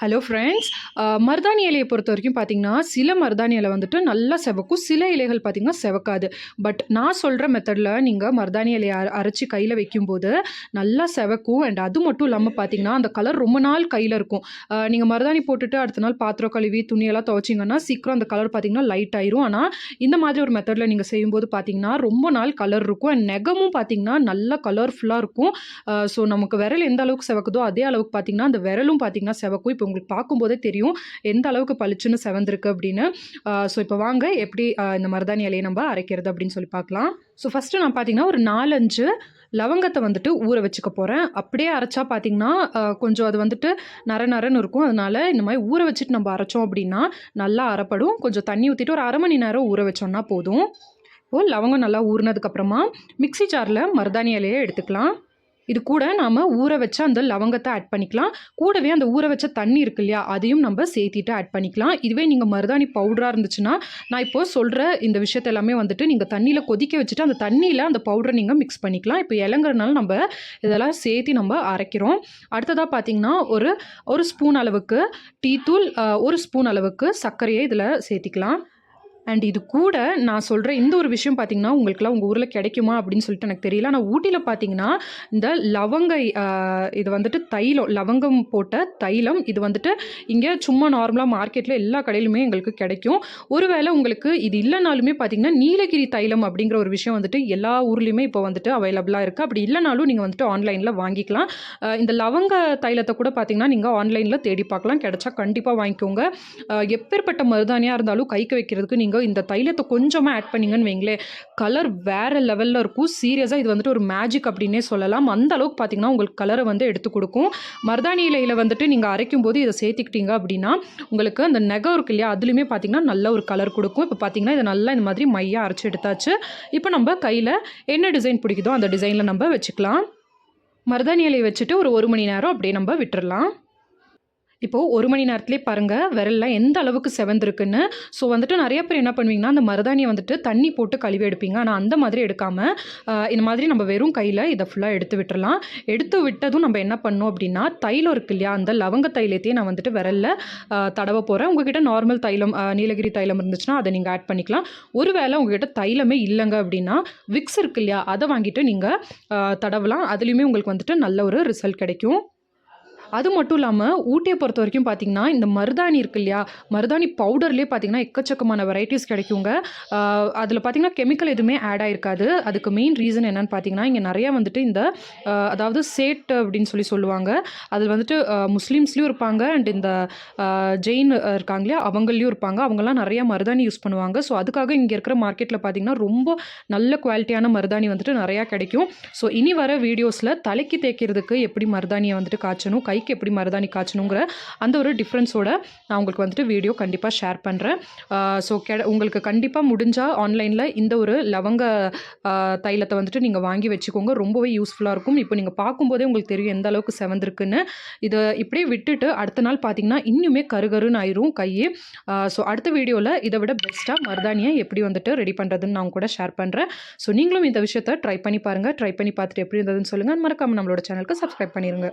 Hello friends மருதாணி இலையை பொறுத்த வரைக்கும் பார்த்தீங்கன்னா சில மருதாணி இலை வந்துட்டு நல்லா செவக்கும் சில இலைகள் பார்த்திங்கன்னா செவக்காது. பட் நான் சொல்கிற மெத்தடில் நீங்கள் மருதாணி இலையை அரைச்சி கையில் வைக்கும்போது நல்லா செவக்கும். அண்ட் அது மட்டும் இல்லாமல் பார்த்தீங்கன்னா அந்த கலர் ரொம்ப நாள் கையில் இருக்கும். நீங்கள் மருதாணி போட்டுட்டு அடுத்த நாள் பாத்திரம் கழுவி துணியெல்லாம் துவைச்சிங்கன்னா சீக்கிரம் அந்த கலர் பார்த்தீங்கன்னா லைட் ஆயிரும். ஆனால் இந்த மாதிரி ஒரு மெத்தடில் நீங்கள் செய்யும்போது பார்த்தீங்கன்னா ரொம்ப நாள் கலர் இருக்கும். அண்ட் நெகமும் பார்த்தீங்கன்னா நல்லா கலர்ஃபுல்லாக இருக்கும். ஸோ நமக்கு விரல் எந்த அளவுக்கு செவக்குதோ அதே அளவுக்கு பார்த்தீங்கன்னா அந்த விரலும் பார்த்தீங்கன்னா செவக்கும். இப்போ உங்களுக்கு பார்க்கும்போதே தெரியும் எந்த அளவுக்கு பளிச்சுன்னு செவந்திருக்கு அப்படின்னு. ஸோ இப்போ வாங்க எப்படி இந்த மருதாணி இலையை நம்ம அரைக்கிறது அப்படின்னு சொல்லி பார்க்கலாம். ஸோ ஃபஸ்ட்டு நான் பார்த்தீங்கன்னா ஒரு நாலஞ்சு லவங்கத்தை வந்துட்டு ஊற வச்சுக்க போகிறேன் அப்படியே அரைச்சா பார்த்தீங்கன்னா கொஞ்சம் அது வந்துட்டு நர நரன்னு இருக்கும். அதனால இந்த மாதிரி ஊற வச்சுட்டு நம்ம அரைச்சோம் அப்படின்னா நல்லா அரைப்படும். கொஞ்சம் தண்ணி ஊற்றிட்டு ஒரு அரை மணி நேரம் ஊற வச்சோம்னா போதும். இப்போது லவங்கம் நல்லா ஊறினதுக்கப்புறமா மிக்ஸி ஜாரில் மருதாணி இலையை எடுத்துக்கலாம். இது கூட நாம் ஊற வச்ச அந்த லவங்கத்தை ஆட் பண்ணிக்கலாம். கூடவே அந்த ஊற வச்ச தண்ணி இருக்கு இல்லையா அதையும் நம்ம சேர்த்திட்டு ஆட் பண்ணிக்கலாம். இதுவே நீங்கள் மருதாணி பவுடராக இருந்துச்சுன்னா நான் இப்போ சொல்கிற இந்த விஷயத்த எல்லாமே வந்துட்டு நீங்கள் தண்ணியில் கொதிக்க வச்சுட்டு அந்த தண்ணியில் அந்த பவுடரை நீங்கள் மிக்ஸ் பண்ணிக்கலாம். இப்போ இலங்குறதுனால நம்ம இதெல்லாம் சேர்த்து நம்ம அரைக்கிறோம். அடுத்ததாக பார்த்தீங்கன்னா ஒரு ஒரு ஸ்பூன் அளவுக்கு டீத்தூள் ஒரு ஸ்பூன் அளவுக்கு சர்க்கரையை இதில் சேர்த்திக்கலாம். அண்ட் இது கூட நான் சொல்கிற இந்த ஒரு விஷயம் பார்த்தீங்கன்னா உங்களுக்குலாம் உங்கள் ஊரில் கிடைக்குமா அப்படின்னு சொல்லிட்டு எனக்கு தெரியல. ஆனால் ஊட்டியில் பார்த்தீங்கன்னா இந்த லவங்கை இது வந்துட்டு தைலம் லவங்கம் போட்ட தைலம் இது வந்துட்டு இங்கே சும்மா நார்மலாக மார்க்கெட்டில் எல்லா கடையிலுமே எங்களுக்கு கிடைக்கும். ஒருவேளை உங்களுக்கு இது இல்லைனாலுமே பார்த்தீங்கன்னா நீலகிரி தைலம் அப்படிங்கிற ஒரு விஷயம் வந்துட்டு எல்லா ஊர்லேயுமே இப்போ வந்துட்டு அவைலபிளாக இருக்குது அப்படி இல்லைனாலும் நீங்கள் வந்துட்டு ஆன்லைனில் வாங்கிக்கலாம். இந்த லவங்க தைலத்தை கூட பார்த்தீங்கன்னா நீங்கள் ஆன்லைனில் தேடி பார்க்கலாம். கிடைச்சா கண்டிப்பாக வாங்கிக்கோங்க. எப்பேற்பட்ட மருதாணியாக இருந்தாலும் கைக்கு வைக்கிறதுக்கு நீங்கள் இந்த தைலத்தை கொஞ்சமாக ஆட் பண்ணீங்கன்னு வைங்களேன். கலர் வேறு லெவலில் இருக்கும். சீரியஸாக இது வந்துட்டு ஒரு மேஜிக் அப்படின்னே சொல்லலாம். அந்த அளவுக்கு பார்த்தீங்கன்னா உங்களுக்கு கலரை வந்து எடுத்து கொடுக்கும். மருதாணி இலையில் வந்துட்டு நீங்கள் அரைக்கும் போது இதை சேர்த்துக்கிட்டீங்க அப்படின்னா உங்களுக்கு அந்த நெகம் இருக்கு இல்லையா அதுலேயுமே பார்த்தீங்கன்னா நல்ல ஒரு கலர் கொடுக்கும். இப்போ பார்த்தீங்கன்னா இதை நல்லா இந்த மாதிரி மையாக அரைச்சி எடுத்தாச்சு. இப்போ நம்ம கையில் என்ன டிசைன் பிடிக்குதோ அந்த டிசைனில் நம்ம வச்சுக்கலாம். மருதாணி இலையை வச்சுட்டு ஒரு ஒரு மணி நேரம் அப்படியே நம்ம விட்டுறலாம். இப்போது ஒரு மணி நேரத்துலேயே பாருங்கள் விரல்லாம் எந்த அளவுக்கு செவந்திருக்குன்னு. ஸோ வந்துட்டு நிறைய பேர் என்ன பண்ணுவீங்கன்னா அந்த மருதாணியை வந்துட்டு தண்ணி போட்டு கழுவி எடுப்பீங்க. ஆனால் அந்த மாதிரி எடுக்காமல் இந்த மாதிரி நம்ம வெறும் கையில் இதை ஃபுல்லாக எடுத்து விட்டுறலாம். எடுத்து விட்டதும் நம்ம என்ன பண்ணோம் அப்படின்னா தைலம் இருக்கு இல்லையா அந்த லவங்க தைலத்தையே நான் வந்துட்டு விரலில் தடவை போகிறேன் உங்ககிட்ட நார்மல் தைலம் நீலகிரி தைலம் இருந்துச்சுன்னா அதை நீங்கள் ஆட் பண்ணிக்கலாம். ஒருவேளை உங்ககிட்ட தைலமே இல்லைங்க அப்படின்னா விக்ஸ் இருக்கு இல்லையா அதை வாங்கிட்டு நீங்கள் தடவலாம். அதுலேயுமே உங்களுக்கு வந்துட்டு நல்ல ஒரு ரிசல்ட் கிடைக்கும். அது மட்டும் இல்லாமல் ஊட்டியை பொறுத்த வரைக்கும் பார்த்தீங்கன்னா இந்த மருதாணி இருக்கு இல்லையா? மருதாணி பவுடர்லேயே பார்த்தீங்கன்னா எக்கச்சக்கமான வெரைட்டிஸ் கிடைக்குங்க. அதில் பார்த்தீங்கன்னா கெமிக்கல் எதுவுமே ஆட் ஆகிருக்காது அதுக்கு மெயின் ரீசன் என்னன்னு பார்த்தீங்கன்னா இங்கே நிறையா வந்துட்டு இந்த அதாவது சேட் அப்படின்னு சொல்லி சொல்லுவாங்க. அதில் வந்துட்டு முஸ்லீம்ஸ்லேயும் இருப்பாங்க. அண்ட் இந்த ஜெயின் இருக்காங்க இல்லையா? அவங்களையும் இருப்பாங்க. அவங்கெல்லாம் நிறையா மருதாணி யூஸ் பண்ணுவாங்க. ஸோ அதுக்காக இங்கே இருக்கிற மார்க்கெட்டில் பார்த்தீங்கன்னா ரொம்ப நல்ல குவாலிட்டியான மருதாணி வந்துட்டு நிறையா கிடைக்கும். ஸோ இனி வர வீடியோஸில் தலைக்கு தேய்க்கிறதுக்கு எப்படி மருதாணியை வந்துட்டு காய்ச்சணும் கைக்கு எப்படி மருதாணி காய்ச்சணுங்கிற அந்த ஒரு டிஃப்ரென்ஸோட நான் உங்களுக்கு வந்துட்டு வீடியோ கண்டிப்பாக ஷேர் பண்ணுறேன் ஸோ கெ உங்களுக்கு கண்டிப்பாக முடிஞ்சால் ஆன்லைனில் இந்த ஒரு லவங்க தைலத்தை வந்துட்டு நீங்கள் வாங்கி வச்சுக்கோங்க. ரொம்பவே யூஸ்ஃபுல்லாக இருக்கும். இப்போ நீங்கள் பார்க்கும்போதே உங்களுக்கு தெரியும் எந்த அளவுக்கு செவந்திருக்குன்னு இதை இப்படியே விட்டுட்டு அடுத்த நாள் பார்த்தீங்கன்னா இன்னுமே கருகருன்னு ஆயிரும் கையே. ஸோ அடுத்த வீடியோவில் இதை விட பெஸ்ட்டாக மருதாணியை எப்படி வந்துட்டு ரெடி பண்ணுறதுன்னு நான் கூட ஷேர் பண்ணுறேன் ஸோ நீங்களும் இந்த விஷயத்தை ட்ரை பண்ணி பாருங்கள் ட்ரை பண்ணி பார்த்துட்டு எப்படி இருந்ததுன்னு சொல்லுங்கள் மறக்காமல் நம்மளோட சேனலுக்கு சப்ஸ்கிரைப் பண்ணிடுங்க